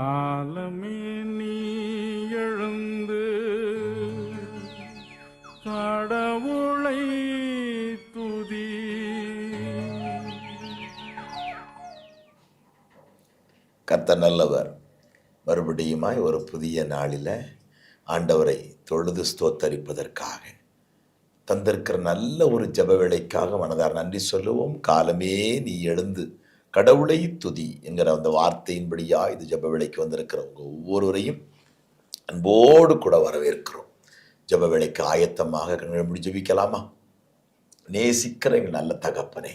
காலமே நீ எழுந்து கடவுளை துதி. கத்த நல்லவர். மறுபடியுமாய் ஒரு புதிய நாளில் ஆண்டவரை தொழுது ஸ்தோத்தரிப்பதற்காக. தந்திருக்கிற நல்ல ஒரு ஜப வேலைக்காக மனதார் நன்றி சொல்லுவோம். காலமே நீ எழுந்து கடவுளை துதி என்கிற அந்த வார்த்தையின்படியா இது ஜப வேலைக்கு வந்திருக்கிறவங்க ஒவ்வொருவரையும் அன்போடு கூட வரவேற்கிறோம். ஜப வேலைக்கு ஆயத்தமாக கண்களை முடி ஜபிக்கலாமா? நேசிக்கிற எங்கள் நல்ல தகப்பனே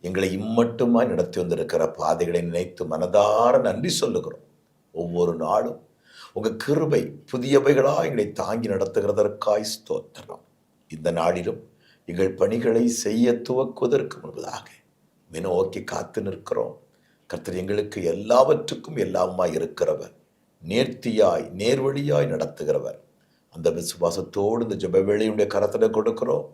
எங்களை இம்மட்டுமாய் நடத்தி வந்திருக்கிற பாதைகளை நினைத்து மனதார நன்றி சொல்லுகிறோம். ஒவ்வொரு நாளும் உங்கள் கிருபை புதியவைகளாக எங்களை தாங்கி நடத்துகிறதற்காய் ஸ்தோத்திரம். இந்த நாளிலும் எங்கள் பணிகளை செய்ய துவக்குவதற்கு முன்பதாக வினோக்கி காத்து நிற்கிறோம். கர்த்தர் எங்களுக்கு எல்லாவற்றுக்கும் எல்லாமா இருக்கிறவர். நேர்த்தியாய் நேர்வழியாய் நடத்துகிறவர். அந்த விசுவாசத்தோடு இந்த ஜபவேளையுடைய கரத்தில் கொடுக்கிறோம்.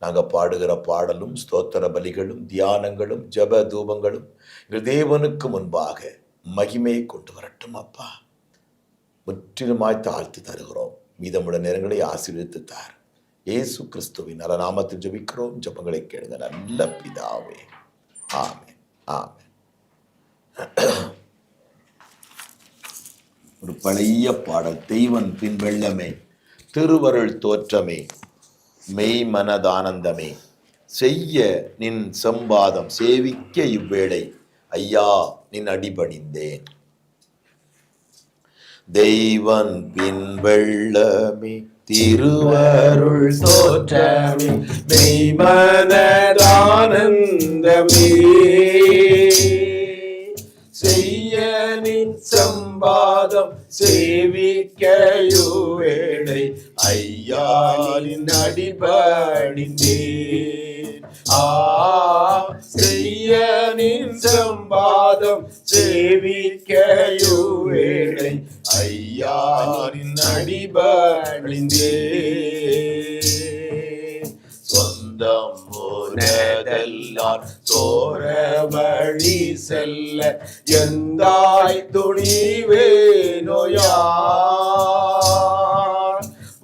நாங்கள் பாடுகிற பாடலும் ஸ்தோத்திர பலிகளும் தியானங்களும் ஜெப தூபங்களும் எங்கள் தேவனுக்கு முன்பாக மகிமையை கொண்டு வரட்டும் அப்பா. முற்றிலுமாய் தாழ்த்து தருகிறோம். மீதமுள்ள நேரங்களை ஆசீர்வித்து தார். ஏசு கிறிஸ்துவின் நல்ல நாமத்தில் ஜபிக்கிறோம். ஜெபங்களை கேளுங்க. நல்ல பிதாவே. ஆமே ஆமே ஒரு பழைய பாடல் தெய்வன் பின் வெள்ளமே திருவருள் தோற்றமே மெய் மனதானந்தமே. செய்ய நின் சம்பாதம் சேவிக்க இவ்வேளை ஐயா நின் அடிபணிந்தேன். தெய்வன் பின் வெள்ளமே திருவருள் தோற்றமே மெய்மனதானந்தமே. செய்ய சம்பாதம் சேவிக்கையுவேடை ஐயாரின் அடிபணிந்தேன் ஆ செய்ய சம்பாதம் சேவிக்கையுவேடை ஐயாரின் அடிபணிந்தேன். சொந்தம் உனதெல்லாம் சோர வழி செல்ல எந்தாய் துணிவேனோயான்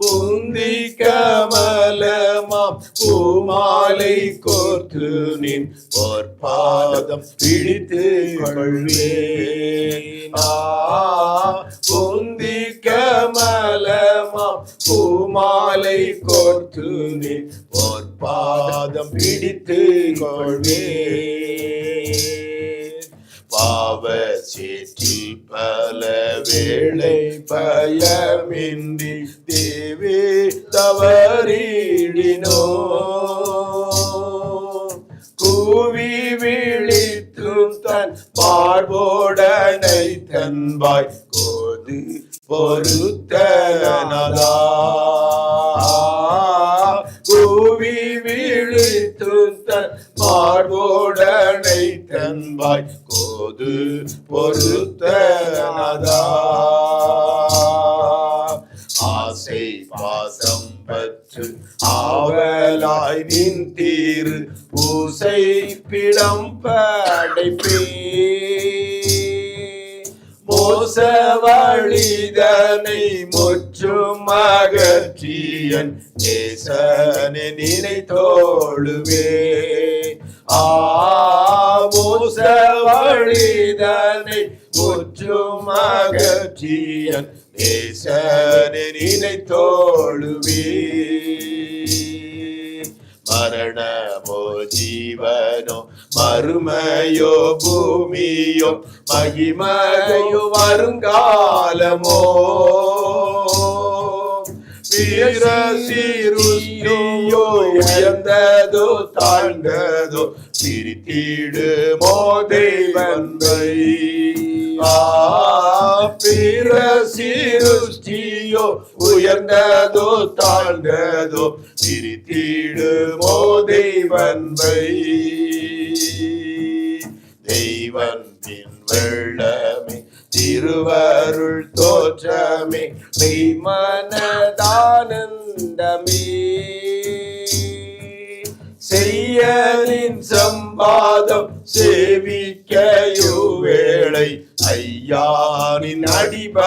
புந்தி கமலமாம் பூமாலை கோர்த்து நின் பொற்பாதம் பிடித்து கொள்வேன். மாலை கோர்த்து நீ நின் பாதம் பிடித்து கொள்வே பாவ சேற்றில் பல வேளை பயமின்றி தேவே தவறிடினோ. கூவி விழித்தும் தன் பார்வோடனை தன்பாய் கோது பொறுத்தனதா விழித்தும் பார்வோடனை தன்பாய் கோது பொறுத்தனதா ஆசை பாசம் பற்று ஆவலாய் நின் தீரு பூசை பிடம் படைப்பே மோச வழிதனை முற்றும் அகற்றியன் நேசனை நினைத்தோழுவே ஆ மோச வழிதனை முற்றும் அகற்றியன் நேசனை நினைத்தோழுவே மரணமோ ஜீவனோ மறுமையோ பூமியோ மகிமையோ வருங்காலமோ. வீர சீருஷ்டியோ உயர்ந்ததோ தாழ்ந்ததோ பிரித்திடுமோ தெய்வந்தை ஆ பிற சீருஷ்டியோ உயர்ந்ததோ தாழ்ந்ததோ பிரித்திடுமோ தெய்வந்தை தெய்வன் வெள்ளமே திருவருள் தோற்றமே மெய்மனதானந்தமே. செய்யலின் சம்பாதம் சேவிக்கையோ வேளை ஐயானின் அடிபணிந்தேன்.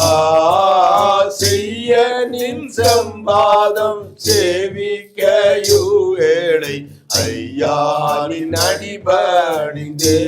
ஆ செய்ய சம்பாதம் சேவிக்கையு வேளை ஐயானின் அடிபணிந்தே.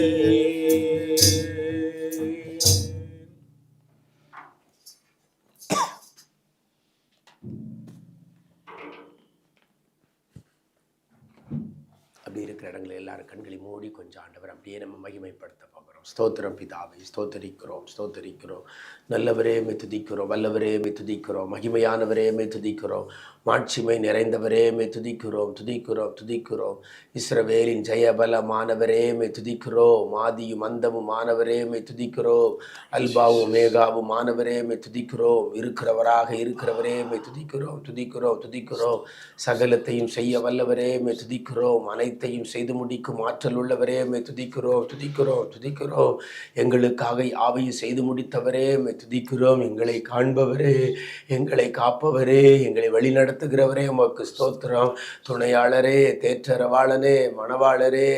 அப்படி இருக்கிற இடங்களை எல்லாரும் கண்களை மூடி கொஞ்சம் ஆண்டவர் அப்படியே நம்ம மகிமைப்படுத்த போகிறோம். ஸ்தோத்திரம் பிதாவை. ஸ்தோத்தரிக்கிறோம் ஸ்தோத்தரிக்கிறோம். நல்லவரே துதிக்கிறோம் வல்லவரே துதிக்கிறோம். மகிமையானவரே துதிக்கிறோம். மாட்சிமை நிறைந்தவரே துதிக்கிறோம் துதிக்கிறோம் துதிக்கிறோம். இஸ்ரவேலின் ஜெயபலமானவரே துதிக்கிறோம். ஆதியும் அந்தமும் மாணவரே துதிக்கிறோம். அல்பாவும் மேகாவும் மாணவரே துதிக்கிறோம். இருக்கிறவராக இருக்கிறவரே துதிக்கிறோம் துதிக்கிறோம் துதிக்கிறோம். சகலத்தையும் செய்ய வல்லவரே துதிக்கிறோம். அனைத்தையும் செய்து முடிக்கும் ஆற்றல் உள்ளவரே துதிக்கிறோம் துதிக்கிறோம் துதிக்கிறோம். எங்களுக்கு எங்களுக்காக யாவையும் செய்து முடித்தவரே உம்மை துதிக்கிறோம். எங்களை காண்பவரே எங்களை காப்பவரே எங்களை வழிநடத்துகிறவரே உமக்கு ஸ்தோத்திரம். துணையாளரே தேற்றரவாளனே மணவாளரே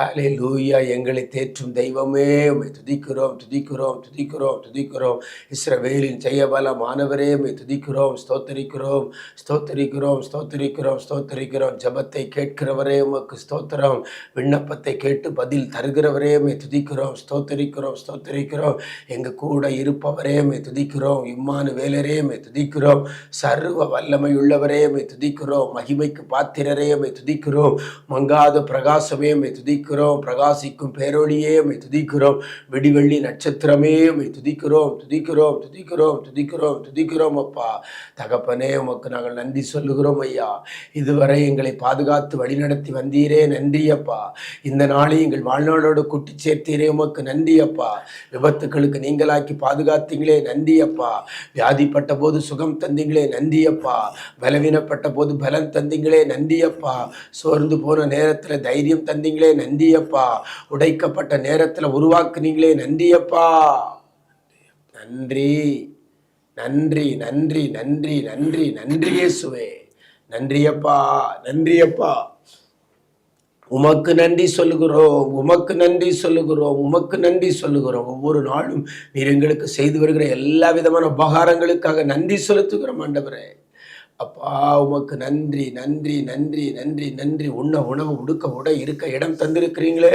ஆலே லூயா எங்களை தேற்றும் தெய்வமே உம்மை துதிக்கிறோம் துதிக்கிறோம் துதிக்கிறோம் துதிக்கிறோம். இஸ்ரவேலின் ஜெயபல மாணவரே உம்மை துதிக்கிறோம் ஸ்தோத்தரிக்கிறோம் ஸ்தோத்தரிக்கிறோம் ஸ்தோத்தரிக்கிறோம் ஸ்தோத்தரிக்கிறோம். ஜபத்தை கேட்கிறவரே உமக்கு ஸ்தோத்திரம். விண்ணப்பத்தை கேட்டு பதில் தருகிறவரே உம்மை துதிக்கிறோம் ஸ்தோத்தரிக்கிறோம் ஸ்தோத்தரிக்கிறோம். எங்க கூட இருப்பவரே துதிக்கிறோம். இம்மானு வேலரே துதிக்கிறோம். சர்வ வல்லமை உள்ளவரே துதிக்கிறோம். மகிமைக்கு பாத்திரரே துதிக்கிறோம். மங்காத பிரகாசமே துதிக்கிறோம். பிரகாசிக்கும் பேரொளியே துதிக்கிறோம். விடிவெள்ளி நட்சத்திரமே துதிக்கிறோம். துதிக்கிறோம் துதிக்கிறோம் துதிக்கிறோம் துதிக்கிறோம் அப்பா. தகப்பனே உமக்கு நாங்கள் நன்றி சொல்லுகிறோம் ஐயா. இதுவரை எங்களை பாதுகாத்து வழிநடத்தி வந்தீரே. நன்றி அப்பா. இந்த நாளை எங்கள் வாழ்நாளோடு கூட்டி சேர்த்தீரே. உமக்கு நன்றி அப்பா. விபத்துக்களுக்கு நீங்களாக்கி பாதுகாத்தீங்களே நன்றி அப்பா வியாதிப்பட்ட போது சுகம் தந்தீங்களே நன்றி அப்பா பலவீனப்பட்ட போது பலன் தந்தீங்களே நன்றி அப்பா சோர்ந்து போன நேரத்தில் தைரியம் தந்தீங்களே நன்றி அப்பா உடைக்கப்பட்ட நேரத்தில் உருவாக்குனீங்களே நன்றி. அப்பா நன்றி நன்றி நன்றி நன்றி நன்றி நன்றி சுவே நன்றியப்பா நன்றியப்பா. உமக்கு நன்றி சொல்லுகிறோம் உமக்கு நன்றி சொல்லுகிறோம் உமக்கு நன்றி சொல்லுகிறோம். ஒவ்வொரு நாளும் நீர் எங்களுக்கு செய்து வருகிற எல்லா விதமான உபகாரங்களுக்காக நன்றி செலுத்துகிறோம் ஆண்டவரே. அப்பா உமக்கு நன்றி நன்றி நன்றி நன்றி நன்றி. உண்ண உணவு உடுக்க உட இருக்க இடம் தந்திருக்கிறீங்களே.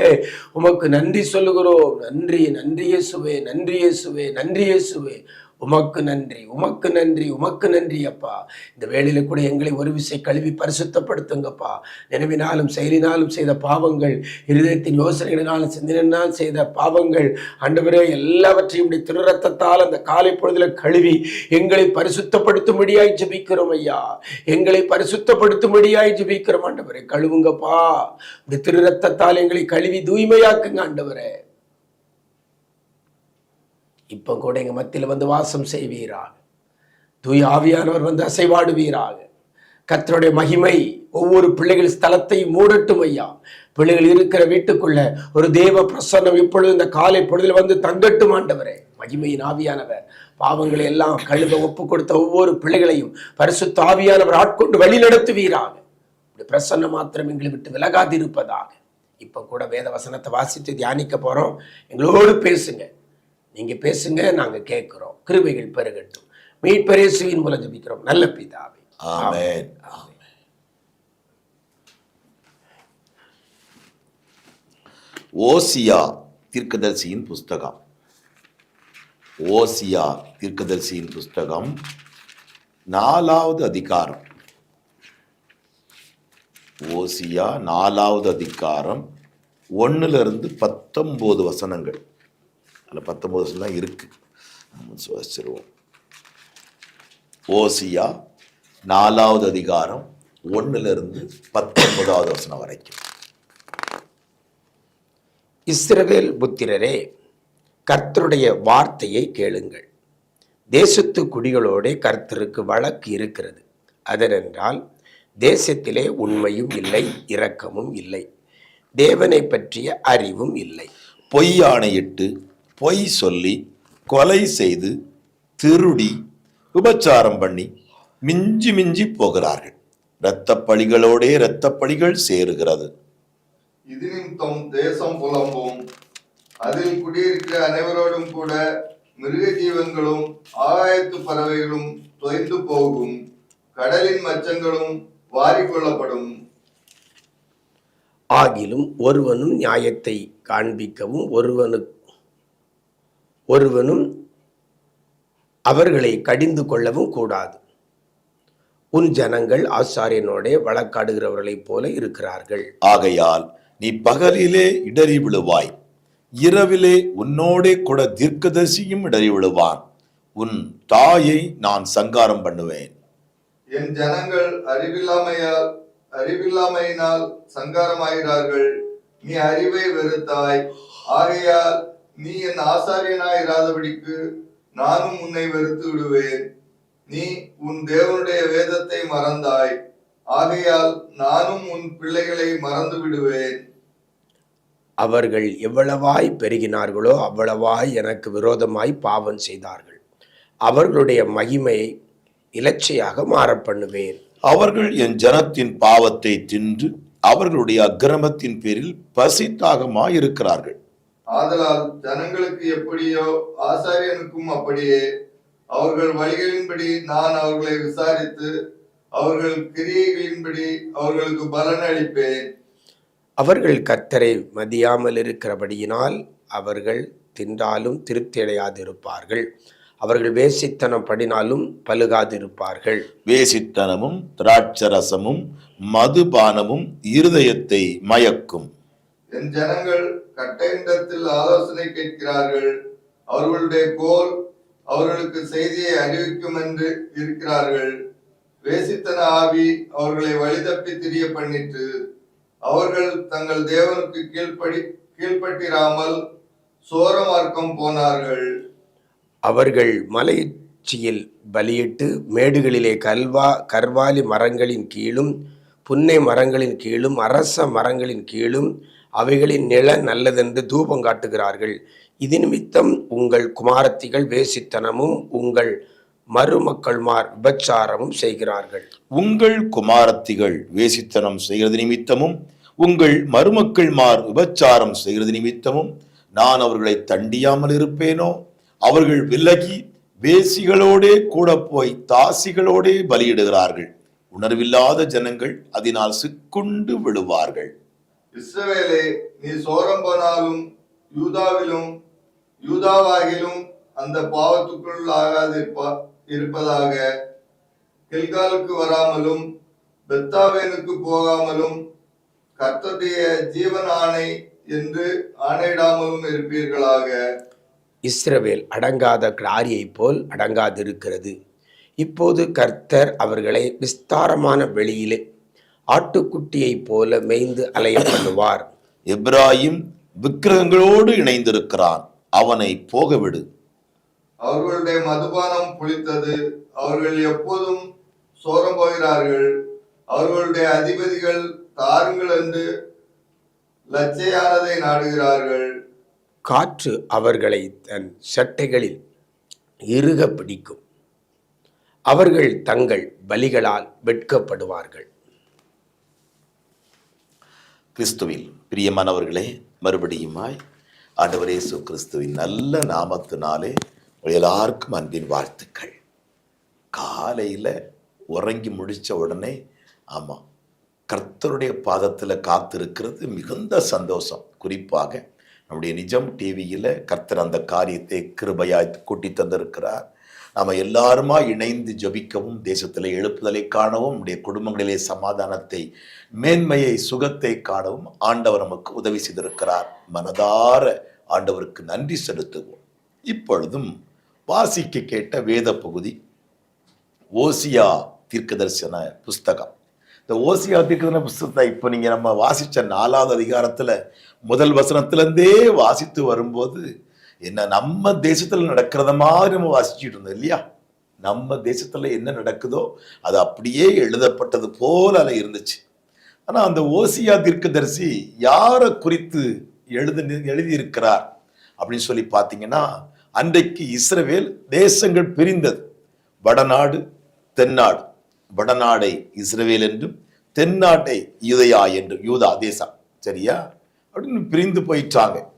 உமக்கு நன்றி சொல்லுகிறோம். நன்றி நன்றியே சுவே நன்றியே சுவே நன்றி சுவே உமக்கு நன்றி உமக்கு நன்றி உமக்கு நன்றி அப்பா. இந்த வேளையில கூட எங்களை ஒரு விசை கழுவி பரிசுத்தப்படுத்துங்கப்பா. நினைவினாலும் செயலினாலும் செய்த பாவங்கள் இருதயத்தின் யோசனைகளினாலும் சிந்தனையினால் செய்த பாவங்கள் ஆண்டவரே எல்லாவற்றையும் திருரத்தத்தால் அந்த காலை பொழுதுல கழுவி எங்களை பரிசுத்தப்படுத்தும்படியாய் ஜபிக்கிறோம் ஐயா. எங்களை பரிசுத்தப்படுத்தும்படியாய் ஜபிக்கிறோம் ஆண்டவரே கழுவுங்கப்பா. இந்த திருரத்தத்தால் எங்களை கழுவி தூய்மையாக்குங்க ஆண்டவரே. இப்போ கூட எங்கள் மத்தியில் வந்து வாசம் செய்வீராக. தூய் ஆவியானவர் வந்து அசைவாடுவீராக. கத்தருடைய மகிமை ஒவ்வொரு பிள்ளைகள் ஸ்தலத்தை மூடட்டும் ஐயா. பிள்ளைகள் இருக்கிற வீட்டுக்குள்ள ஒரு தேவ பிரசன்னம் இப்பொழுது இந்த காலை பொழுதில் வந்து தங்கட்டும் ஆண்டவரே. மகிமையின் ஆவியானவர். பாவங்களை எல்லாம் கழுத ஒப்பு கொடுத்த ஒவ்வொரு பிள்ளைகளையும் பரிசுத்த ஆவியானவர் ஆட்கொண்டு வழி நடத்துவீராக இப்படி பிரசன்னம் மாத்திரம் எங்களை விட்டு விலகாதிருப்பதாக. இப்போ கூட வேத வசனத்தை வாசித்து தியானிக்க போகிறோம் எங்களோடு பேசுங்க. நீங்க பேசுங்க நாங்க கேட்கிறோம். கிருபைகள் பெருகட்டும். மீட்பரேசுவின் மூலம் ஜெபிக்கிறோம். நல்ல பிதாவே. ஆமென். ஓசியா தீர்க்கதரிசியின் புஸ்தகம். ஓசியா தீர்க்கதரிசியின் புஸ்தகம் நாலாவது அதிகாரம். ஓசியா நாலாவது அதிகாரம் ஒன்னுல இருந்து பத்தொன்பது வசனங்கள். அதில் பத்தொன்பது வருஷம் தான் இருக்கு சுவாசிச்சிருவோம். ஓசியா நாலாவது அதிகாரம் ஒன்றுலேருந்து பத்தொன்பதாவது வசனம் வரைக்கும். இஸ்ரவேல் புத்திரரே கர்த்தருடைய வார்த்தையை கேளுங்கள். தேசத்து குடிகளோடே கர்த்தருக்கு வழக்கு இருக்கிறது. அதனென்றால் தேசத்திலே உண்மையும் இல்லை இரக்கமும் இல்லை. தேவனை பற்றிய அறிவும் இல்லை. பொய் பொய் சொல்லி கொலை செய்து திருடி விபச்சாரம் பண்ணி மிஞ்சி மிஞ்சி போகிறார்கள். இரத்தப் பழிகளோடே இரத்தப் பழிகள் சேருகிறது. இது நிமித்தம் தேசம் புலம்பும். அதில் குடியிருக்கிற அனைவரோடும் கூட மிருக ஜீவன்களும் ஆகாயத்து பறவைகளும் தொய்ந்து போகும். கடலின் மச்சங்களும் வாரிக்கொள்ளப்படும் ஆகிலும் ஒருவனும் நியாயத்தை காண்பிக்கவும் ஒருவனு ஒருவனும் அவர்களை கடிந்து கொள்ளவும் கூடாது. உன் ஜனங்கள் ஆசாரியனோடே வழக்காடுகிறவர்களைப் போல இருக்கிறார்கள். ஆகையால் நீ பகலிலே இடறி விழுவாய். இரவிலே உன்னோடே கூட தீர்க்கதரிசியும் இடறி விழுவான். உன் தாயை நான் சங்காரம் பண்ணுவேன். என் ஜனங்கள் அறிவில்லாமையால் அறிவில்லாமையினால் சங்காரமாகிறார்கள் நீ அறிவை வெறுத்தாய். ஆகையால் நீ என் ஆசாரியனாயிராதபடிக்கு நானும் உன்னை வெறுத்து விடுவேன். நீ உன் தேவனுடைய வேதத்தை மறந்தாய். ஆகையால் நானும் உன் பிள்ளைகளை மறந்து விடுவேன். அவர்கள் எவ்வளவாய் பெருகினார்களோ அவ்வளவாய் எனக்கு விரோதமாய் பாவம் செய்தார்கள். அவர்களுடைய மகிமையை இலச்சையாக மாறப் பண்ணுவேன். அவர்கள் என் ஜனத்தின் பாவத்தை தின்று அவர்களுடைய அக்கிரமத்தின் பேரில் பசித்தாகமாய் இருக்கிறார்கள் ஆதலால் ஜனங்களுக்கு எப்படியோ ஆசாரியனுக்கும் அப்படியே அவர்கள் வழிகளின்படி நான் அவர்களை விசாரித்து அவர்கள் கிரியைகளின்படி அவர்களுக்கு பலன் அளிப்பேன். அவர்கள் கர்த்தரை மதியாமல் இருக்கிறபடியினால் அவர்கள் தின்றாலும் திருப்தி அடையாதிருப்பார்கள் அவர்கள் வேசித்தனம் படினாலும் பலுகாதிருப்பார்கள் வேசித்தனமும் திராட்சரசமும் மதுபானமும் இருதயத்தை மயக்கும். என் ஜனங்கள் கட்டைண்டத்தில் ஆலோசனை கேட்கிறார்கள். அவர்களுடைய கோல் அவர்களுக்கு செய்தியை அறிவிக்கும் என்று இருக்கிறார்கள். வேசித்தன ஆவி அவர்களை வழிதப்பி திரிய பண்ணிற்று. அவர்கள் தங்கள் தேவனுக்கு கீழ்ப்படி கீழ்ப்பட்டிராமல் சோரமார்க்கம் போனார்கள். அவர்கள் மலைச்சியில் பலியிட்டு மேடுகளிலே கல்வா கர்வாலி மரங்களின் கீழும் புன்னை மரங்களின் கீழும் அரச மரங்களின் கீழும் அவைகளின் நில நல்லதென்று தூபம் காட்டுகிறார்கள். இது நிமித்தம் உங்கள் குமாரத்திகள் வேசித்தனமும் உங்கள் மருமக்கள்மார் விபச்சாரமும் செய்கிறார்கள். உங்கள் குமாரத்திகள் வேசித்தனம் செய்கிறது நிமித்தமும் உங்கள் மருமக்கள்மார் விபச்சாரம் செய்கிறது நிமித்தமும் நான் அவர்களை தண்டியாமல் இருப்பேனோ? அவர்கள் விலகி வேசிகளோடே கூட போய் தாசிகளோடே பலியிடுகிறார்கள். உணர்வில்லாத ஜனங்கள் அதனால் சிக்குண்டு விழுவார்கள். இஸ்ரவேலே நீ சோரம் போனாலும் யூதாவிலும் யூதாவாகிலும் அந்த பாவத்துக்குள் ஆகாதிருப்பா இருப்பதாக கில்காலுக்கு வராமலும் பெத்தாவேனுக்கு போகாமலும் கர்த்தருடைய ஜீவன் ஆணை என்று ஆணையிடாமலும் இருப்பீர்களாக. இஸ்ரவேல் அடங்காத கிளாரியை போல் அடங்காதிருக்கிறது. இப்போது கர்த்தர் அவர்களை விஸ்தாரமான வெளியிலே ஆட்டுக்குட்டியைப் போல மேய்ந்து அலைய பண்ணுவார் எப்ராயிம் விக்கிரகங்களோடு இணைந்திருக்கிறான். அவனை போகவிடு. அவர்களுடைய மதுபானம் புளித்தது. அவர்கள் எப்போதும் சோரம் போகிறார்கள். அவர்களுடைய அதிபதிகள் தாருங்கள் என்று லட்சையானதை நாடுகிறார்கள். காற்று அவர்களை தன் சட்டைகளில் இறுக பிடிக்கும். அவர்கள் தங்கள் பலிகளால் வெட்கப்படுவார்கள். கிறிஸ்துவில். பிரியமானவர்களே மறுபடியுமாய் ஆண்டவர் இயேசு கிறிஸ்துவின் நல்ல நாமத்தினாலே எல்லாருக்கும் அன்பின் வாழ்த்துக்கள். காலையில் உறங்கி முடிச்ச உடனே ஆமாம் கர்த்தருடைய பாதத்தில் காத்திருக்கிறது மிகுந்த சந்தோஷம். குறிப்பாக நம்முடைய நிஜம் டிவியில் கர்த்தர் அந்த காரியத்தை கிருபையாய் கூட்டி தந்திருக்கிறார். நாம் எல்லாருமா இணைந்து ஜபிக்கவும் தேசத்தில் எழுப்புதலை காணவும் நம்முடைய குடும்பங்களிலே சமாதானத்தை மேன்மையை சுகத்தை காணவும் ஆண்டவர் நமக்கு உதவி செய்திருக்கிறார். மனதார ஆண்டவருக்கு நன்றி செலுத்துவோம். இப்பொழுதும் வாசிக்க கேட்ட வேத பகுதி ஓசியா தீர்க்கதரிசன புஸ்தகம். இந்த ஓசியா தீர்க்கதரிசன புஸ்தகத்தை இப்போ நீங்கள் நம்ம வாசித்த நாலாவது அதிகாரத்தில் முதல் வசனத்திலேருந்தே வாசித்து வரும்போது என்ன நம்ம தேசத்தில் நடக்கிறத மாதிரி நம்ம வாசிச்சுட்டு இருந்தோம் இல்லையா? நம்ம தேசத்தில் என்ன நடக்குதோ அது அப்படியே எழுதப்பட்டது போல அதில் இருந்துச்சு. ஆனால் அந்த ஓசியா தீர்க்கதரிசி யாரை குறித்து எழுது எழுதியிருக்கிறார் அப்படின்னு சொல்லி பார்த்தீங்கன்னா அன்றைக்கு இஸ்ரவேல் தேசங்கள் பிரிந்தது. வடநாடு தென்னாடு. வடநாடை இஸ்ரவேல் என்றும் தென்னாட்டை யூதயா என்றும் யூதா தேசம். சரியா? அப்படின்னு பிரிந்து போயிட்டாங்க.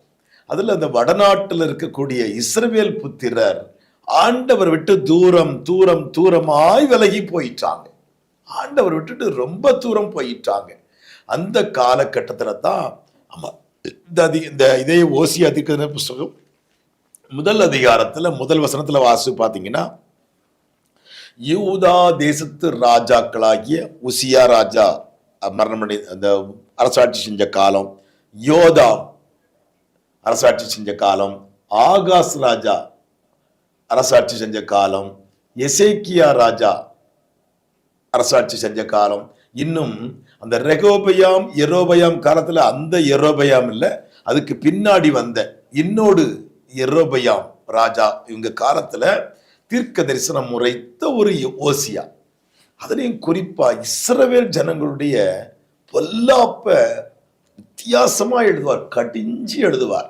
அதில் அந்த வடநாட்டில் இருக்கக்கூடிய இஸ்ரவேல் புத்திரர் ஆண்டவர் விட்டு தூரம் தூரம் தூரமாய் விலகி போயிட்டாங்க. ஆண்டவர் விட்டுட்டு ரொம்ப தூரம் போயிட்டாங்க. அந்த காலகட்டத்தில் தான் ஆமாம் இந்த அதி இந்த இதே ஓசி அதிக புஸ்தகம் முதல் அதிகாரத்தில் முதல் வசனத்தில் வாசு பார்த்தீங்கன்னா யூதா தேசத்து ராஜாக்களாகிய உசியா ராஜா மரணமடை அந்த அரசாட்சி செஞ்ச காலம் யோதா அரசாட்சி செஞ்ச காலம் ஆகாஷ் ராஜா அரசாட்சி செஞ்ச காலம் எசேக்கியா ராஜா அரசாட்சி செஞ்ச காலம். இன்னும் அந்த ரெகோபயாம் எரோபயாம் காலத்தில் அந்த எரோபயாம் இல்லை அதுக்கு பின்னாடி வந்த இன்னோடு எரோபயாம் ராஜா இவங்க காலத்தில் தீர்க்க தரிசனம் உரைத்த ஒரு ஓசியா அதனையும் குறிப்பாக இஸ்ரவேல் ஜனங்களுடைய பொல்லாப்ப வித்தியாசமாக எழுதுவார் கடிஞ்சு எழுதுவார்.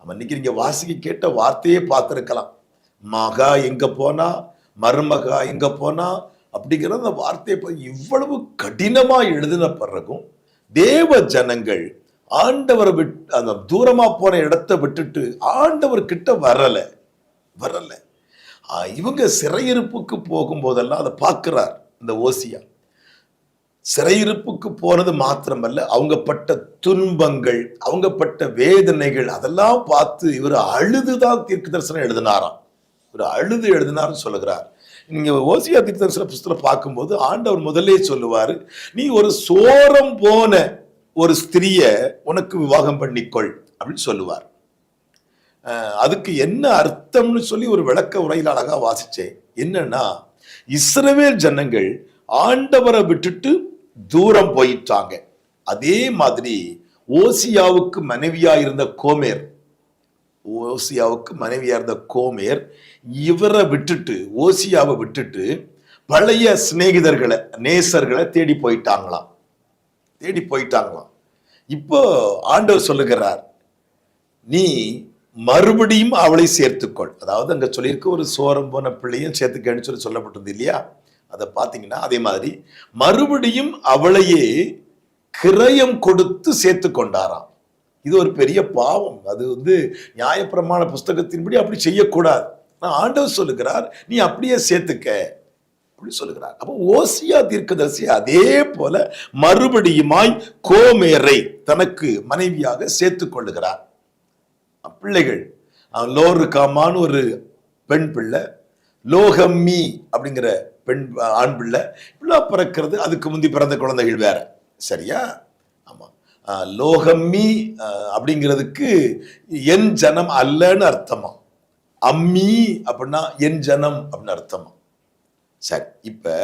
நம்ம இன்னைக்கு நீங்க வாசிக்க கேட்ட வார்த்தையே பார்த்துருக்கலாம். மகா எங்கே போனா மருமகா எங்கே போனா அப்படிங்கிற அந்த வார்த்தையை இவ்வளவு கடினமாக எழுதின பிறகும் தேவ ஜனங்கள் ஆண்டவரை விட் அந்த தூரமாக போன இடத்த விட்டுட்டு ஆண்டவர் கிட்ட வரலை. வரலை. இவங்க சிறையிருப்புக்கு போகும்போதெல்லாம் அதை பார்க்குறார் இந்த ஓசியா. சிறையிருப்புக்கு போனது மாத்திரமல்ல அவங்க பட்ட துன்பங்கள் அவங்க பட்ட வேதனைகள் அதெல்லாம் பார்த்து இவர் அழுதுதான் தீர்க்க தரிசனம் எழுதினாராம். இவர் அழுது எழுதினார்னு சொல்லுகிறார். நீங்க ஓசியா தீர்க்க தரிசன புஸ்தகம் பார்க்கும்போது ஆண்டவர் முதல்லே சொல்லுவார் நீ ஒரு சோரம் போன ஒரு ஸ்திரிய உனக்கு விவாகம் பண்ணிக்கொள் அப்படின்னு சொல்லுவார். அதுக்கு என்ன அர்த்தம்னு சொல்லி ஒரு விளக்க உரையில் அழகா வாசிச்சேன். என்னன்னா இஸ்ரவேல் ஜனங்கள் ஆண்டவரை விட்டுட்டு தூரம் போயிட்டாங்க. அதே மாதிரி ஓசியாவுக்கு மனைவியா இருந்த கோமேர் ஓசியாவுக்கு மனைவியா இருந்த கோமேர் இவரை விட்டுட்டு ஓசியாவை விட்டுட்டு பழைய சிநேகிதர்களை நேசர்களை தேடி போயிட்டாங்களாம். தேடி போயிட்டாங்களாம். இப்போ ஆண்டவர் சொல்லுகிறார் நீ மறுபடியும் அவளை சேர்த்துக்கொள். அதாவது அங்க சொல்லியிருக்க ஒரு சோரம் போன பிள்ளையும் சேர்த்துக்கன்னு சொல்லி சொல்லப்பட்டது இல்லையா? அதை பார்த்தீங்கன்னா அதே மாதிரி மறுபடியும் அவளையே கிரயம் கொடுத்து சேர்த்து கொண்டாராம். இது ஒரு பெரிய பாவம். அது வந்து நியாயப்பிரமாண புஸ்தகத்தின்படி அப்படி செய்யக்கூடாது. ஆனால் ஆண்டவர் சொல்லுகிறார் நீ அப்படியே சேர்த்துக்க. அப்படி சொல்லுகிறார். அப்போ ஓசியா தீர்க்கதரிசி அதே போல மறுபடியுமாய் கோமேரை தனக்கு மனைவியாக சேர்த்து கொள்ளுகிறார். பிள்ளைகள் அவன் இருக்காமான்னு ஒரு பெண் பிள்ளை லோகம்மி அப்படிங்கிற பெண் ஆண் பிள்ளை இப்படிலாம் பிறக்கிறது அதுக்கு முந்தி பிறந்த குழந்தைகள் வேற. சரியா? ஆமாம் லோகம்மி அப்படிங்கிறதுக்கு என் ஜனம் அல்லன்னு அர்த்தமா? அம்மி அப்படின்னா என் ஜனம் அப்படின்னு அர்த்தமா? சரி இப்போ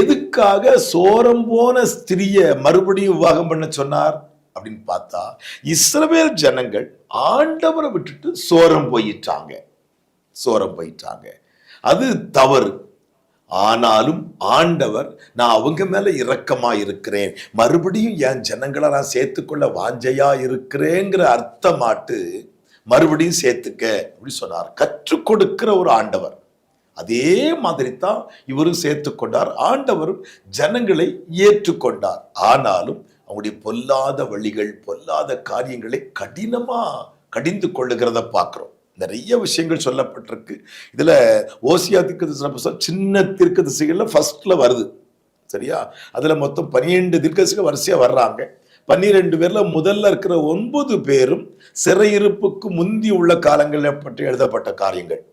எதுக்காக சோரம் போன ஸ்திரியை மறுபடியும் விவாகம் பண்ண சொன்னார் அப்படின்னு பார்த்தா இஸ்ரவேல் ஜனங்கள் ஆண்டவரை விட்டுட்டு சோரம் போயிட்டாங்க. சோரம் போயிட்டாங்க. அது தவறு. ஆனாலும் ஆண்டவர் நான் அவங்க மேலே இரக்கமாக இருக்கிறேன். மறுபடியும் என் ஜனங்களை நான் சேர்த்துக்கொள்ள வாஞ்சையாக இருக்கிறேங்கிற அர்த்தமாட்டு மறுபடியும் சேர்த்துக்க அப்படின்னு சொன்னார். கற்றுக் கொடுக்கிற ஒரு ஆண்டவர். அதே மாதிரி தான் இவரும் சேர்த்துக்கொண்டார். ஆண்டவரும் ஜனங்களை ஏற்றுக்கொண்டார். ஆனாலும் அவங்களுடைய பொல்லாத வழிகள் பொல்லாத காரியங்களை கடினமாக கடிந்து கொள்ளுகிறத பார்க்குறோம். நிறைய விஷயங்கள் சொல்லப்பட்டிருக்கு. இதில் ஓசியா தீர்க்க புஸ்தகம் சின்ன தீர்க்க திசைகளில் ஃபஸ்ட்டில் வருது. சரியா? அதில் மொத்தம் பன்னிரெண்டு தீர்க்கதரிசிகள் வரிசையாக வர்றாங்க. பன்னிரெண்டு பேரில் முதல்ல இருக்கிற ஒன்பது பேரும் சிறையிருப்புக்கு முந்தி உள்ள காலங்களில் பற்றி எழுதப்பட்ட காரியங்கள்.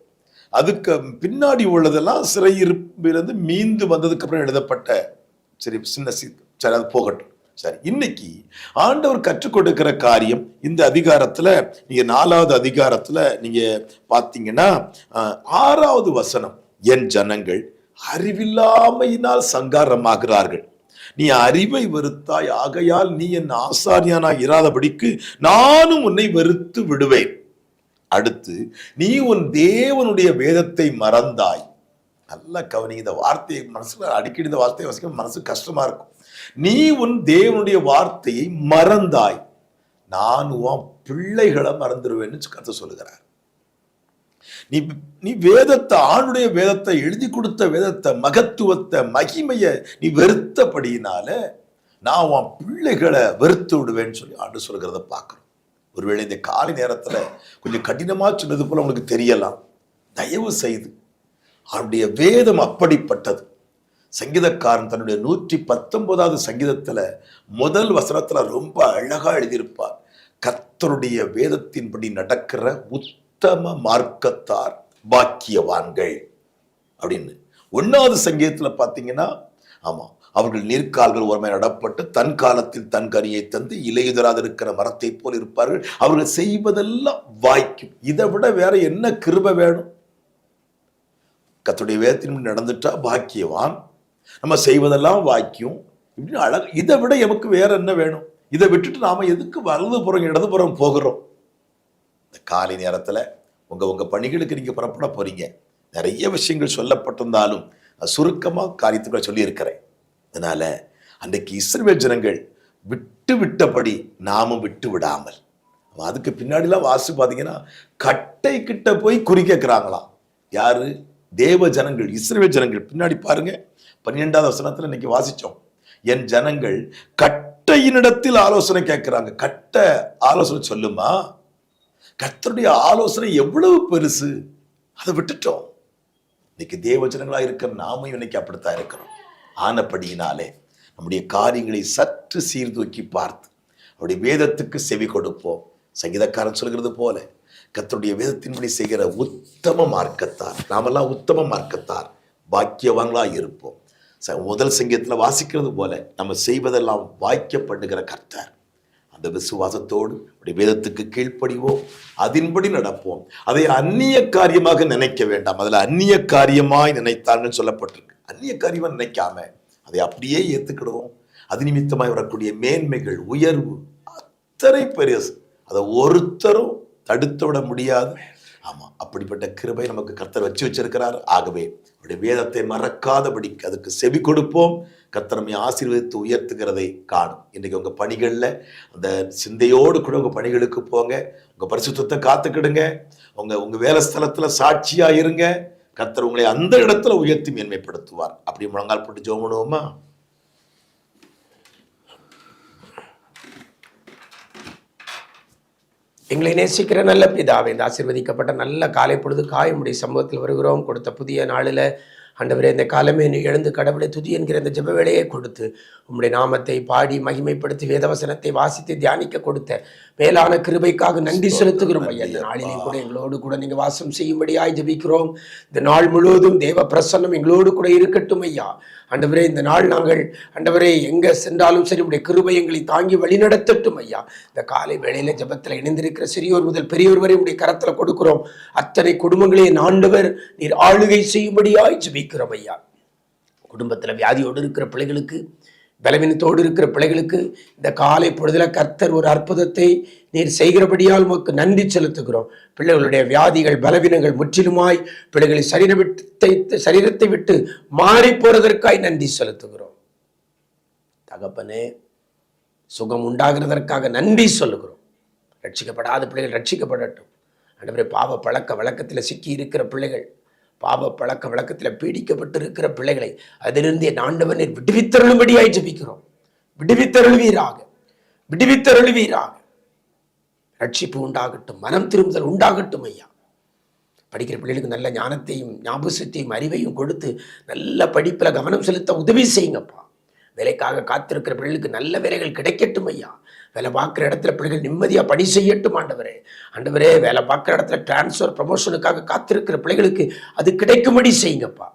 அதுக்கு பின்னாடி உள்ளதெல்லாம் சிறையிருப்பிலிருந்து மீண்டு வந்ததுக்கு அப்புறம் எழுதப்பட்ட சரி சின்ன சி சரி அது போகட்டும். சரி இன்னைக்கு ஆண்டவர் கற்றுக் கொடுக்கிற காரியம் இந்த அதிகாரத்துல நீங்க நாலாவது அதிகாரத்துல நீங்க பார்த்தீங்கன்னா ஆறாவது வசனம் என் ஜனங்கள் அறிவில்லாமையினால் சங்காரமாகிறார்கள். நீ அறிவை வெறுத்தாய் ஆகையால் நீ என் ஆசாரியானாய் இராதபடிக்கு நானும் உன்னை வெறுத்து விடுவேன். அடுத்து நீ உன் தேவனுடைய வேதத்தை மறந்தாய். நல்ல கவனி இந்த வார்த்தையை மனசுல அடிக்கடி இந்த வார்த்தையை வசிக்க மனசு கஷ்டமா இருக்கும். நீ உன் தேவனுடைய வார்த்தையை மறந்தாய். நான் உன் பிள்ளைகளை மறந்துடுவேன்னு கருத்து சொல்லுகிறார். நீ நீ வேதத்தை ஆணுடைய வேதத்தை எழுதி கொடுத்த வேதத்தை மகத்துவத்தை மகிமையை நீ வெறுத்தபடியினால நான் உன் பிள்ளைகளை வெறுத்து விடுவேன்னு சொல்லி ஆண்டு சொல்கிறத பார்க்குறோம். ஒருவேளை இந்த காலை நேரத்தில் கொஞ்சம் கடினமாக சொன்னது போல உங்களுக்கு தெரியலாம். தயவு செய்து அவனுடைய வேதம் அப்படிப்பட்டது. சங்கீதக்காரன் தன்னுடைய நூற்றி பத்தொன்பதாவது சங்கீதத்துல முதல் வசனத்துல ரொம்ப அழகா எழுதியிருப்பார். கத்தருடைய வேதத்தின்படி நடக்கிற உத்தம மார்க்கத்தார் பாக்கியவான்கள் அப்படின்னு. ஒன்றாவது சங்கீதத்துல பார்த்தீங்கன்னா ஆமாம் அவர்கள் நீர்க்கால்கள் ஒருமை நடப்பட்டு தன் காலத்தில் தன் கனியை தந்து இலையுதராது இருக்கிற மரத்தை போல் இருப்பார்கள். அவர்கள் செய்வதெல்லாம் வாய்க்கும். இதை விட வேற என்ன கிருப வேணும்? கத்துடைய வேதத்தின் நடந்துட்டா பாக்கியவான். நம்ம செய்வதெல்லாம் வாக்கியம். இப்படின்னு அழகு இதை விட எமக்கு வேற என்ன வேணும்? இதை விட்டுட்டு நாம எதுக்கு வலதுபுறம் இடதுபுறம் போகிறோம்? இந்த காலை நேரத்துல உங்க உங்க பணிகளுக்கு நீங்க புறப்பட போறீங்க. நிறைய விஷயங்கள் சொல்லப்பட்டிருந்தாலும் சுருக்கமாக சுருக்கமா காரியத்துக்குள்ள சொல்லியிருக்கிறேன். அதனால அன்றைக்கு இஸ்ரவே ஜனங்கள் விட்டு விட்டபடி நாமும் விட்டு விடாமல். அதுக்கு பின்னாடிலாம் வாசி பார்த்தீங்கன்னா கட்டை கிட்ட போய் குறி யாரு? தேவ ஜனங்கள் இஸ்ரவேல் ஜனங்கள் பின்னாடி பாருங்க பன்னிரெண்டாவது வசனத்தில் இன்னைக்கு வாசிச்சோம். என் ஜனங்கள் கட்டையினிடத்தில் ஆலோசனை கேட்குறாங்க. கட்ட ஆலோசனை சொல்லுமா? கத்தருடைய ஆலோசனை எவ்வளவு பெருசு? அதை விட்டுட்டோம். இன்னைக்கு தேவ ஜனங்களாக இருக்கிற நாமும் இன்னைக்கு அப்படித்தான் இருக்கிறோம். ஆனப்படியினாலே நம்முடைய காரியங்களை சற்று சீர்தூக்கி பார்த்து அவருடைய வேதத்துக்கு செவி கொடுப்போம். சங்கீதக்காரன் சொல்கிறது போல கத்தருடைய வேதத்தின்படி செய்கிற உத்தம மார்க்கத்தார் நாமெல்லாம் உத்தம மார்க்கத்தார் பாக்கியவான்களா இருப்போம். ச- முதல் சங்கீதத்தில் வாசிக்கிறது போல நம்ம செய்வதெல்லாம் வாய்க்கப்படுகிற கர்த்தர். அந்த விசுவாசத்தோடு அப்படி வேதத்துக்கு கீழ்ப்படிவோம். அதின்படி நடப்போம். அதை அந்நிய காரியமாக நினைக்க வேண்டாம். அதில் அந்நிய காரியமாய் நினைத்தாங்கன்னு சொல்லப்பட்டிருக்கு. அந்நிய காரியமாக நினைக்காம அதை அப்படியே ஏற்றுக்கிடுவோம் அது நிமித்தமாய் வரக்கூடிய மேன்மைகள் உயர்வு அத்தனை பெருசு அதை ஒருத்தரும் தடுத்து விட முடியாது. ஆமாம் அப்படிப்பட்ட கிருபை நமக்கு கர்த்தர் வச்சு வச்சிருக்கிறார். ஆகவே அவருடைய வேதத்தை மறக்காதபடி அதுக்கு செவி கொடுப்போம். கத்தனமை ஆசீர்வதித்து உயர்த்துகிறதை காணும். இன்றைக்கி உங்கள் பணிகளில் அந்த சிந்தையோடு கூட உங்கள் பணிகளுக்கு போங்க. உங்கள் பரிசுத்தத்தை காத்துக்கிடுங்க. உங்கள் உங்கள் வேலை ஸ்தலத்தில் சாட்சியாக இருங்க. கர்த்தர் உங்களை அந்த இடத்துல உயர்த்தி மேன்மைப்படுத்துவார். அப்படி முழங்கால் போட்டு ஜோமனுவோமா பண்ணுவோமா எங்களை நேசிக்கிற நல்ல பிதாவே இந்த ஆசிர்வதிக்கப்பட்ட நல்ல காலை பொழுது காயமுடைய சமூகத்தில் வருகிறோம். கொடுத்த புதிய நாளில் ஆண்டவரே இந்த காலமே நீ எழுந்து கடவுளை துதி என்கிற இந்த ஜெப வேலையை கொடுத்து உம்முடைய நாமத்தை பாடி மகிமைப்படுத்தி வேதவசனத்தை வாசித்து தியானிக்க கொடுத்த மேலான கிருபைக்காக நன்றி செலுத்துகிறோம் ஐயா. இந்த நாளிலே கூட எங்களோடு கூட நீங்க வாசம் செய்யும்படியாய் ஜெபிக்கிறோம். இந்த நாள் முழுவதும் தேவ பிரசன்னம் எங்களோடு கூட இருக்கட்டும் ஐயா. ஆண்டவரே இந்த நாள் நாங்கள் ஆண்டவரே எங்க சென்றாலும் சரி உடைய கிருபை எங்களை தாங்கி வழிநடத்தட்டும் ஐயா. இந்த காலை வேளையில ஜெபத்தில் இணைந்திருக்கிற சிறியோர் முதல் பெரியோர் வரை உடைய கரத்துல கொடுக்கிறோம். அத்தனை குடும்பங்களையும் ஆண்டவர் நீர் ஆளுகை செய்யும்படியாய் ஜெபிக்கிறோம் ஐயா. குடும்பத்தில் வியாதியோடு இருக்கிற பிள்ளைகளுக்கு பலவீனத்தோடு இருக்கிற பிள்ளைகளுக்கு இந்த காலை பொழுதில் கர்த்தர் ஒரு அற்புதத்தை நீர் செய்கிறபடியால் உமக்கு நன்றி செலுத்துகிறோம். பிள்ளைகளுடைய வியாதிகள் பலவீனங்கள் முற்றிலுமாய் பிள்ளைகளின் சரீர விட்டு சரீரத்தை விட்டு மாறி போறதற்காய் நன்றி செலுத்துகிறோம். தகப்பனே சுகம் உண்டாகிறதற்காக நன்றி சொல்லுகிறோம். ரட்சிக்கப்படாத பிள்ளைகள் ரட்சிக்கப்படட்டும். ஆண்டவரே பாவ பழக்க வழக்கத்தில் சிக்கி இருக்கிற பிள்ளைகள் பாவ பழக்க வழக்கத்தில் பீடிக்கப்பட்டு இருக்கிற பிள்ளைகளை அதிலிருந்து என் ஆண்டவனை விடுவித்தருளும்படியாய் ஜபிக்கிறோம். விடுவித்தருள்வீராக. விடுவித்தருள்வீராக. ரட்சிப்பு உண்டாகட்டும் மனம் திரும்புதல் உண்டாகட்டும் ஐயா. படிக்கிற பிள்ளைகளுக்கு நல்ல ஞானத்தையும் ஞாபகத்தையும் அறிவையும் கொடுத்து நல்ல படிப்பில் கவனம் செலுத்த உதவி செய்யுங்கப்பா. வேலைக்காக காத்திருக்கிற பிள்ளைகளுக்கு நல்ல வேலைகள் கிடைக்கட்டும் ஐயா. வேலை பார்க்குற இடத்துல பிள்ளைகள் நிம்மதியாக பணி செய்யட்டும் ஆண்டவரே. ஆண்டவரே வேலை பார்க்குற இடத்துல டிரான்ஸ்ஃபர் ப்ரமோஷனுக்காக காத்திருக்கிற பிள்ளைகளுக்கு அது கிடைக்கும்படி செய்யுங்கப்பா.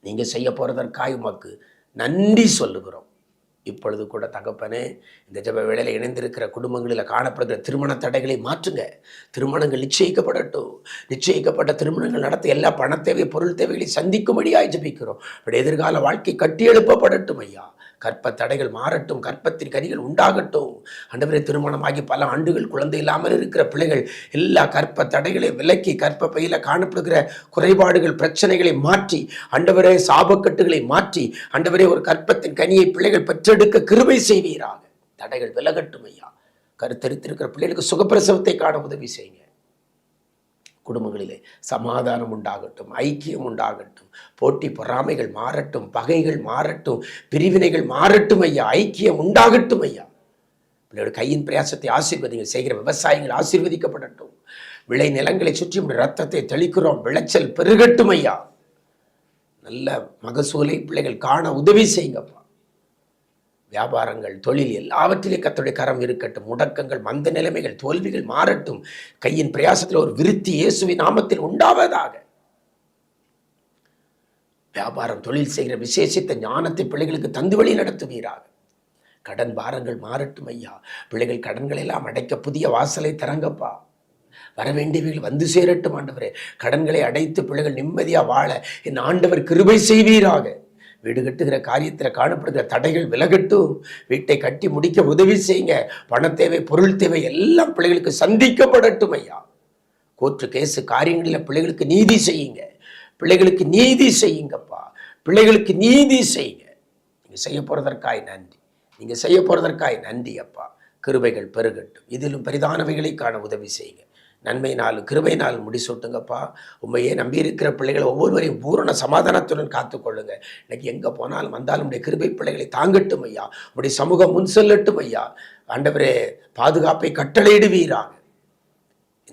நீங்கள் செய்ய போகிறதற்காக உமக்கு நன்றி சொல்லுகிறோம். இப்பொழுது கூட தகப்பனே இந்த ஜெப வேளையில் இணைந்திருக்கிற குடும்பங்களில் காணப்படுகிற திருமண தடைகளை மாற்றுங்க. திருமணங்கள் நிச்சயிக்கப்படட்டும். நிச்சயிக்கப்பட்ட திருமணங்கள் நடத்த எல்லா பண தேவை பொருள் தேவைகளை சந்திக்கும்படியாக ஜெபிக்கிறோம். அப்படி எதிர்கால வாழ்க்கை கட்டியெழுப்பப்படட்டும் ஐயா. கற்ப தடைகள் மாறட்டும் கற்பத்தின் கனிகள் உண்டாகட்டும். ஆண்டவரே திருமணமாகி பல ஆண்டுகள் குழந்தை இல்லாமல் இருக்கிற பிள்ளைகள் எல்லா கற்ப தடைகளை விலக்கி கற்ப பையில காணப்படுகிற குறைபாடுகள் பிரச்சனைகளை மாற்றி ஆண்டவரே சாபக்கட்டுகளை மாற்றி ஆண்டவரே ஒரு கற்பத்தின் கனியை பிள்ளைகள் பெற்றெடுக்க கிருபை செய்வீராக. தடைகள் விலகட்டும் ஐயா. கருத்தரித்திருக்கிற பிள்ளைகளுக்கு சுகப்பிரசவத்தை காண உதவி செய்யுங்க குடும்பங்களிலே சமாதானம் உண்டாகட்டும் ஐக்கியம் உண்டாகட்டும் போட்டி பொறாமைகள் மாறட்டும் பகைகள் மாறட்டும் பிரிவினைகள் மாறட்டும் ஐயா ஐக்கியம் உண்டாகட்டும் ஐயா. பிள்ளையோட கையின் பிரயாசத்தை ஆசீர்வதிங்க செய்கிற விவசாயிகள் ஆசீர்வதிக்கப்படட்டும். விளை நிலங்களை சுற்றி ரத்தத்தை தெளிக்கிறோம் விளைச்சல் பெருகட்டும் ஐயா. நல்ல மகசூலை பிள்ளைகள் காண உதவி செய்யுங்கப்பா. வியாபாரங்கள் தொழில் எல்லாவற்றிலே கத்துடைய கரம் இருக்கட்டும் முடக்கங்கள் மந்த நிலைமைகள் தோல்விகள் மாறட்டும். கையின் பிரயாசத்தில் ஒரு விருத்தி இயேசுவின் நாமத்தில் உண்டாவதாக. வியாபாரம் தொழில் செய்கிற விசேஷித்த ஞானத்தை பிள்ளைகளுக்கு தந்து வழி நடத்துவீராக. கடன் பாரங்கள் மாறட்டும் ஐயா. பிள்ளைகள் கடன்கள் எல்லாம் அடைக்க புதிய வாசலை தரங்கப்பா வரவேண்டியவைகள் வந்து சேரட்டும் ஆண்டவரே. கடன்களை அடைத்து பிள்ளைகள் நிம்மதியாக வாழ என் ஆண்டவர் கிருபை செய்வீராக. வீடு கட்டுகிற காரியத்தில் காணப்படுகிற தடைகள் விலகட்டும். வீட்டை கட்டி முடிக்க உதவி செய்யுங்க. பண தேவை பொருள் தேவை எல்லாம் பிள்ளைகளுக்கு சந்திக்கப்படட்டும் ஐயா. கோர்ட்டு கேஸு காரியங்களில் பிள்ளைகளுக்கு நீதி செய்யுங்க. பிள்ளைகளுக்கு நீதி செய்யுங்கப்பா. பிள்ளைகளுக்கு நீதி செய்யுங்க. நீங்கள் செய்ய போகிறதற்காய் நன்றி. நீங்கள் செய்ய போகிறதற்காய் நன்றி அப்பா கிருபைகள் பெருகட்டும். இதிலும் பெரிதானவைகளை காண உதவி செய்யுங்க. நன்மை நாள் கிருபை நாள் முடிசூட்டுங்கப்பா. உண்மையே நம்பியிருக்கிற பிள்ளைகளை ஒவ்வொருவரையும் பூரண சமாதானத்துடன் காத்துக்கொள்ளுங்க. இன்னைக்கு எங்கே போனாலும் வந்தாலும் உடைய கிருபை பிள்ளைகளை தாங்கட்டும் ஐயா. உடைய சமூகம் முன் செல்லட்டும் ஐயா. ஆண்டவரே பாதுகாப்பை கட்டளையிடுவீராக.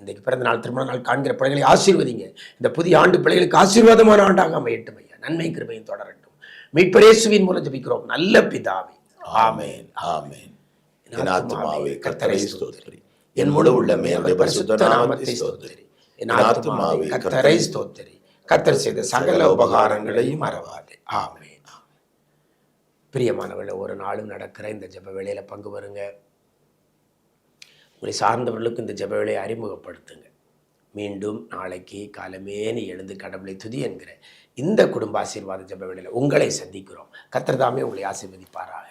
இன்றைக்கு பிறந்த நாள் திருமண நாள் காண்கிற பிள்ளைகளை ஆசீர்வதிங்க. இந்த புதிய ஆண்டு பிள்ளைகளுக்கு ஆசீர்வாதமான ஆண்டாக அமையட்டும் ஐயா. நன்மை கிருபையும் தொடரட்டும். மீட்பரேசுவின் மூலம் ஜபிக்கிறோம். நல்ல பிதாவே. ஆமென் ஆமென். கர்த்தரை ஸ்தோத்திரி. என் முழு உள்ளமே அவருடைய பரிசுத்த நாமத்தை ஸ்தோத்திரி. என் ஆத்துமாவே கர்த்தரை ஸ்தோத்திரி. கர்த்தர் செய்த சகல உபகாரங்களையும் மறவாதே ஆமென். பிரியமானவர்கள ஒரு நாளும் நடக்கிற இந்த ஜெப வேளையில பங்கு வருங்க உங்களை சார்ந்தவர்களுக்கு இந்த ஜெப வேலையை அறிமுகப்படுத்துங்க. மீண்டும் நாளைக்கு காலமே நீ எழுந்து கடவுளை துதி என்கிற இந்த குடும்ப ஆசீர்வாத ஜெப வேளையில உங்களை சந்திக்கிறோம். கர்த்தர் தாமே உங்களை ஆசீர்வதிப்பாராக.